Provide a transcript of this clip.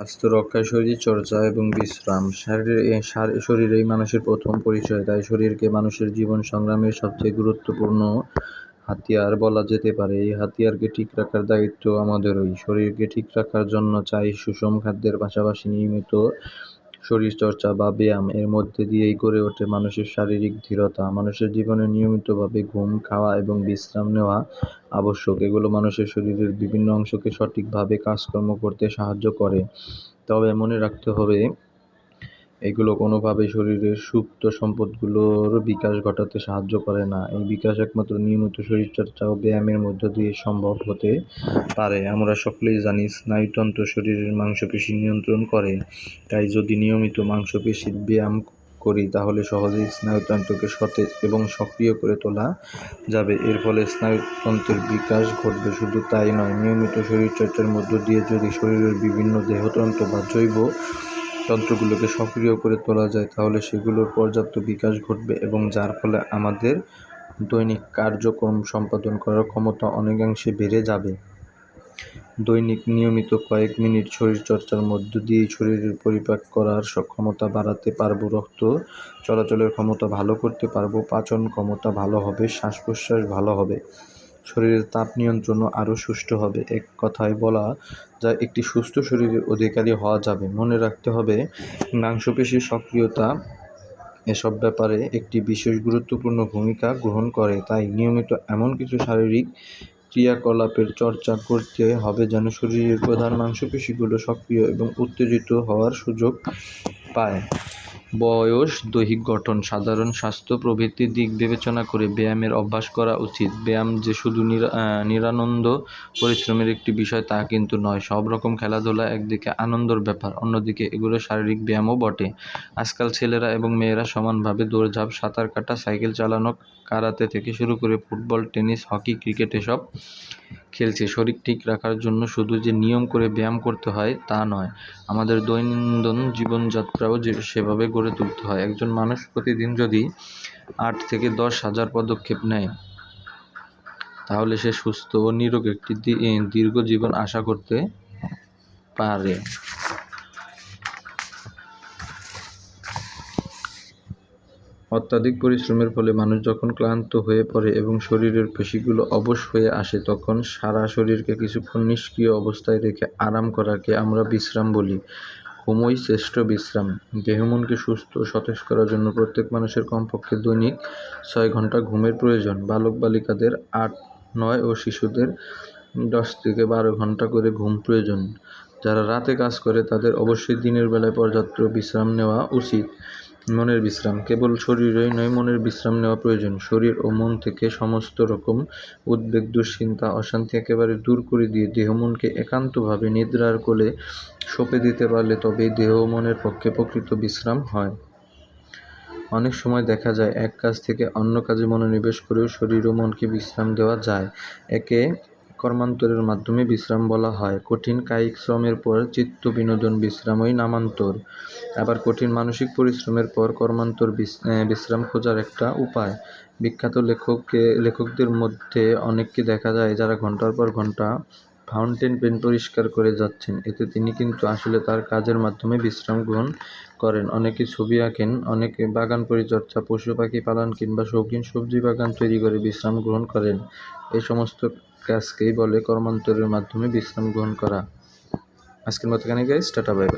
স্বাস্থ্য রক্ষায় শরীর চর্চা এবং বিশ্রাম। শরীরেই মানুষের প্রথম পরিচয়, তাই শরীরকে মানুষের জীবন সংগ্রামের সবচেয়ে গুরুত্বপূর্ণ হাতিয়ার বলা যেতে পারে। এই হাতিয়ারকে ঠিক রাখার দায়িত্ব আমাদেরই। শরীরকে ঠিক রাখার জন্য চাই সুষম খাদ্যের পাশাপাশি নিয়মিত শরীরচর্চা বা ব্যায়াম এর মধ্যে দিয়েই গড়ে ওঠে মানুষের শারীরিক দৃঢ়তা মানুষের জীবনে নিয়মিতভাবে ঘুম, খাওয়া এবং বিশ্রাম নেওয়া আবশ্যক। এগুলো মানুষের শরীরের বিভিন্ন অংশকে সঠিকভাবে কাজকর্ম করতে সাহায্য করে। তবে মনে রাখতে হবে এগুলো কোনোভাবেই শরীরের সুপ্ত সম্পদগুলোর বিকাশ ঘটাতে সাহায্য করে না। এই বিকাশ একমাত্র নিয়মিত শরীরচর্চা ও ব্যায়ামের মধ্য দিয়ে সম্ভব হতে পারে। আমরা সকলেই জানি, স্নায়ুতন্ত্র শরীরের মাংসপেশি নিয়ন্ত্রণ করে। তাই যদি নিয়মিত মাংসপেশির ব্যায়াম করি, তাহলে সহজেই স্নায়ুতন্ত্রকে সতেজ এবং সক্রিয় করে তোলা যাবে। এর ফলে স্নায়ুতন্ত্রের বিকাশ ঘটবে। শুধু তাই নয়, নিয়মিত শরীরচর্চার মধ্য দিয়ে যদি শরীরের বিভিন্ন দেহতন্ত্র বা জৈব তন্ত্রগুলোকে সক্রিয় করে তোলা যায়, তাহলে সেগুলোর পর্যাপ্ত বিকাশ ঘটবে এবং যার ফলে আমাদের দৈনিক কার্যক্রম সম্পাদন করার ক্ষমতা অনেকাংশে বেড়ে যাবে। দৈনিক নিয়মিত কয়েক মিনিট শরীরচর্চার মধ্য দিয়েই শরীরের পরিপাক করার সক্ষমতা বাড়াতে পারব, রক্ত চলাচলের ক্ষমতা ভালো করতে পারব, পাচন ক্ষমতা ভালো হবে শ্বাস প্রশ্বাস ভালো হবে। শরীরের তাপ নিয়ন্ত্রণও আরও সুষ্ঠু হবে। এক কথায় বলা যায়, একটি সুস্থ শরীরের অধিকারী হওয়া যাবে। মনে রাখতে হবে, মাংসপেশির সক্রিয়তা এসব ব্যাপারে একটি বিশেষ গুরুত্বপূর্ণ ভূমিকা গ্রহণ করে। তাই নিয়মিত এমন কিছু শারীরিক ক্রিয়াকলাপের চর্চা করতে হবে যেন শরীরের প্রধান মাংসপেশিগুলো সক্রিয় এবং উত্তেজিত হওয়ার সুযোগ পায়। বয়স, দৈহিক গঠন, সাধারণ স্বাস্থ্য প্রভৃতি দিক বিবেচনা করে ব্যায়ামের অভ্যাস করা উচিত। ব্যায়াম যে শুধু নিরা- নিরানন্দ পরিশ্রমের একটি বিষয়, তা কিন্তু নয়। সব রকম খেলাধুলা একদিকে আনন্দর ব্যাপার, অন্যদিকে এগুলো শারীরিক ব্যায়ামও বটে। আজকাল ছেলেরা এবং মেয়েরা সমানভাবে দৌড়ঝাঁপ, সাঁতার কাটা, সাইকেল চালানো, কারাতে থেকে শুরু করে ফুটবল, টেনিস, হকি, ক্রিকেট এসব খেলছে। শরীর ঠিক রাখার জন্য শুধু যে নিয়ম করে ব্যায়াম করতে হয় তা নয়, আমাদের দৈনন্দিন জীবনযাত্রাও যে সেভাবে গড়ে তুলতে হয়। একজন মানুষ প্রতিদিন যদি আট থেকে দশ হাজার পদক্ষেপ নেয়, তাহলে সে সুস্থ ও নিরোগ একটি দীর্ঘ জীবন আশা করতে পারে। অত্যাধিক পরিশ্রমের ফলে মানুষ যখন ক্লান্ত হয়ে পড়ে এবং শরীরের পেশিগুলো অবশ হয়ে আসে, তখন সারা শরীরকে কিছুক্ষণ নিষ্ক্রিয় অবস্থায় রেখে আরাম করাকে আমরা বিশ্রাম বলি। ঘুমই শ্রেষ্ঠ বিশ্রাম। দেহ মনকে সুস্থ সতেজ করার জন্য প্রত্যেক মানুষের কমপক্ষে দৈনিক ছয় ঘণ্টা ঘুমের প্রয়োজন। বালক বালিকাদের আট, নয় ও শিশুদের দশ থেকে বারো ঘণ্টা করে ঘুম প্রয়োজন। যারা রাতে কাজ করে, তাদের অবশ্যই দিনের বেলায় পর্যাপ্ত বিশ্রাম নেওয়া উচিত। মনের বিশ্রাম। কেবল শরীরেই নয়, মনের বিশ্রাম নেওয়া প্রয়োজন। শরীর ও মন থেকে সমস্ত রকম উদ্বেগ, দুশ্চিন্তা, অশান্তি একেবারে দূর করে দিয়ে দেহ মনকে একান্তভাবে নিদ্রার কোলে সঁপে দিতে পারলে তবেই দেহ মনের পক্ষে প্রকৃত বিশ্রাম হয়। অনেক সময় দেখা যায়, এক কাজ থেকে অন্য কাজে মনোনিবেশ করেও শরীর ও মনকে বিশ্রাম দেওয়া যায়। একে কর্মান্তরের মাধ্যমে বিশ্রাম বলা হয়। কঠিন কায়িক শ্রমের পর চিত্ত বিনোদন বিশ্রামই নামান্তর। আবার কঠিন মানসিক পরিশ্রমের পর কর্মান্তর বিশ্রাম খোঁজার একটা উপায়। বিখ্যাত লেখককে, লেখকদের মধ্যে অনেককে দেখা যায় যারা ঘণ্টার পর ঘণ্টা ফাউন্টেন পেন পরিষ্কার করে যাচ্ছেন। এতে তিনি কিন্তু আসলে তার কাজের মাধ্যমে বিশ্রাম গ্রহণ করেন। অনেকে ছবি আঁকেন, অনেকে বাগান পরিচর্যা, পশু পাখি পালন কিংবা শৌখিন সবজি বাগান তৈরি করে বিশ্রাম গ্রহণ করেন। এই সমস্ত কাজকেই বলে কর্মান্তরের মাধ্যমে বিশ্রাম গ্রহণ করা। আজকের মতো এখানে গাইজ টাটা বাই